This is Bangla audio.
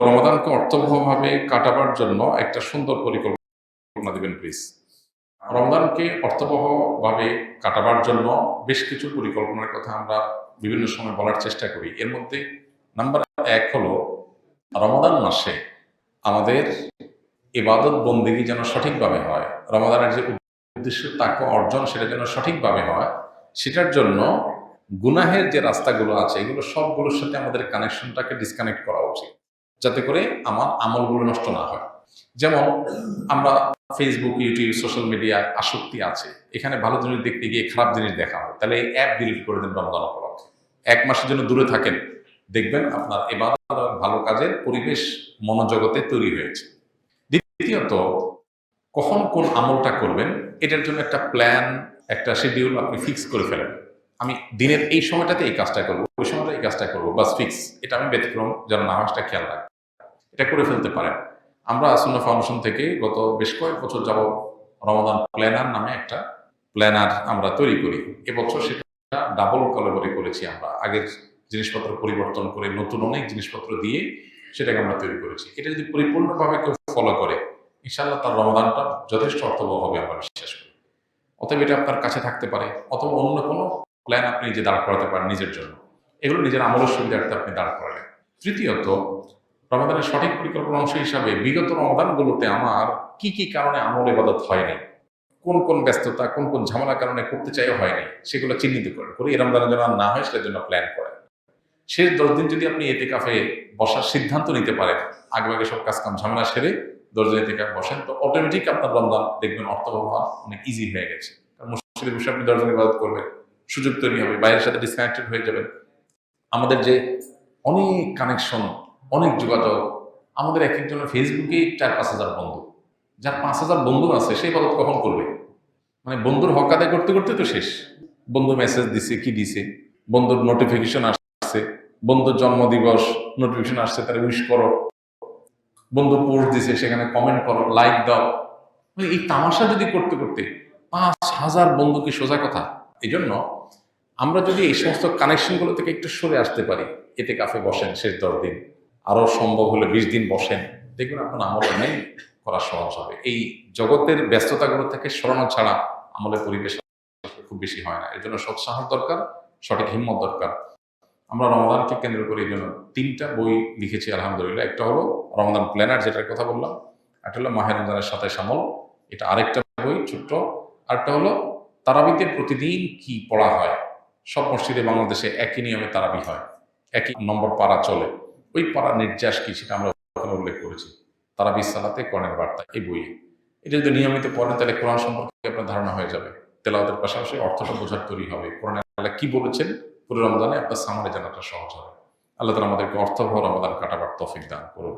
রমাদানকে অর্থবহভাবে কাটাবার জন্য একটা সুন্দর পরিকল্পনা দিবেন প্লিজ রমজানকে অর্থবহভাবে কাটাবার জন্য বেশ কিছু পরিকল্পনার কথা আমরা বিভিন্ন সময় বলার চেষ্টা করি। এর মধ্যে নাম্বার এক হলো, রমাদান মাসে আমাদের ইবাদত বন্দিগি যেন সঠিকভাবে হয়, রমাদানের যে উদ্দেশ্য, তাকে অর্জন সেটা যেন সঠিকভাবে হয়, সেটার জন্য গুনাহের যে রাস্তাগুলো আছে, এগুলো সবগুলোর সাথে আমাদের কানেকশনটাকে ডিসকানেক্ট করা উচিত। যাতে করে আমার আমলগুলো নষ্ট না হয়। যেমন আমরা ফেসবুক ইউটিউব সোশ্যাল মিডিয়া আসক্তি আছে। এখানে ভালো জিনিস দেখতে গিয়ে খারাপ জিনিস দেখা হয়। তাহলে এই অ্যাপ ডিলিট করে দেন রমজান উপলক্ষে এক মাসের জন্য দূরে থাকেন। দেখবেন আপনার এবার ভালো কাজের পরিবেশ মনোজগতে তৈরি হয়েছে। দ্বিতীয়ত, কখন কোন আমলটা করবেন, এটার জন্য একটা প্ল্যান একটা শিডিউল আপনি ফিক্স করে ফেলেন। আমি দিনের এই সময়টাতে এই কাজটা করব, ওই সময়টা এই কাজটা করব, বাস ফিক্স এটা আমি ব্যতিক্রম, যেন না হয় খেয়াল রাখব এটা করে ফেলতে পারেন আমরা আসুন্না ফাউন্ডেশন থেকে গত বেশ কয়েক বছর যাব রমাদান প্ল্যানার নামে একটা প্ল্যানার আমরা তৈরি করি। এবছর সেটা ডাবল কলাবরি করেছি আমরা। আগের জিনিসপত্র পরিবর্তন করে নতুন অনেক জিনিসপত্র দিয়ে সেটাকে আমরা তৈরি করেছি। এটা যদি পরিপূর্ণভাবে কেউ ফলো করে ইনশাল্লাহ তার রমাদানটা যথেষ্ট অর্থবহ হবে আমরা বিশ্বাস করি। অতএব এটা আপনার কাছে থাকতে পারে, অথবা অন্য কোনো প্ল্যান আপনি নিজে দাঁড় করাতে পারেন নিজের জন্য। এগুলো নিজের আমলের সুবিধার্থে আপনি দাঁড় করালেন। তৃতীয়ত রমাদানের সঠিক পরিকল্পনা অংশ হিসাবে বিগত রমাদানগুলোতে আমার কি কি কারণে আমল ইবাদত হয়নি? কোন কোন ব্যস্ততা, কোন কোন ঝামেলার কারণে করতে চাইও হয়নি, সেগুলো চিহ্নিত করেন করে এই রমজানের জন্য না হয় সেটার জন্য প্ল্যান করেন। শেষ দশ দিন যদি আপনি এতে কাফে বসার সিদ্ধান্ত নিতে পারেন, আগে আগে সব কাজ কাম ঝামেলা সেরে দশ দিন এতে কাফে বসেন, তো অটোমেটিক আপনার রমজান দেখবেন অর্থবহ অনেক ইজি হয়ে গেছে। কারণ মসজিদে বসে আপনি দশ দিন ইবাদত করবেন, সুযোগ তৈরি হবে, বাইরের সাথে ডিসকানেক্টেড হয়ে যাবেন। আমাদের যে অনেক কানেকশন অনেক যোগাযোগ। আমাদের এক একজনের ফেসবুকে চার পাঁচ হাজার বন্ধু। যার পাঁচ হাজার বন্ধু আছে সেই ইবাদত কখন করবে? মানে বন্ধুর হক আদায় করতে করতে তো শেষ। বন্ধু মেসেজ দিছে, কি দিছে? বন্ধুর নোটিফিকেশন আসছে। বন্ধুর জন্মদিবস নোটিফিকেশন আসছে তারা উইশ করো। বন্ধু পোস্ট দিছে, সেখানে কমেন্ট করো লাইক দাও। মানে এই তামাশা যদি করতে করতে পাঁচ হাজার বন্ধুকে সোজা কথা? এই জন্য আমরা যদি এই সমস্ত কানেকশনগুলো থেকে একটু সরে আসতে পারি, এতে কাফে বসেন শেষ দশ দিন। আরও সম্ভব হলে বিশ দিন বসেন। দেখবেন আপনার আমল নেই, করা সহজ হবে। এই জগতের ব্যস্ততাগুলো থেকে সরানো ছাড়া আমলের পরিবেশ খুব বেশি হয় না। এর জন্য সৎসাহস দরকার, সঠিক হিম্মত দরকার। আমরা রমদানকে কেন্দ্র করে এই জন্য তিনটা বই লিখেছি, আলহামদুলিল্লাহ। একটা হলো রমদান প্ল্যানার, যেটার কথা বললাম। একটা হলো মাহের রমজানের সাথে সামল এটা আরেকটা বই, ছোট্ট। আরেকটা হলো তারাবিতে প্রতিদিন কি পড়া হয়? সব মসজিদে বাংলাদেশে একই নিয়মে তারাবি হয়। একই নম্বর পাড়া চলে। ওই পাড়ার নির্যাস কি সেটা আমরা ওখানে উল্লেখ করেছি। তারা বিশালাতে কর্ণের বার্তা, এই বইয়ে। এটা যদি নিয়মিত পড়েন, তাহলে কোরআন সম্পর্কে আপনার ধারণা হয়ে যাবে। তেলাওয়াতের পাশাপাশি অর্থটা বোঝার তৈরি হবে। কোরআন আল্লাহ কি বলেছেন? পুরো রমজানে আপনার সামারে জানাটা সহজ হবে। আল্লাহ তালা আমাদেরকে অর্থবহ রমদান কাটাবার তফিক দান করুন।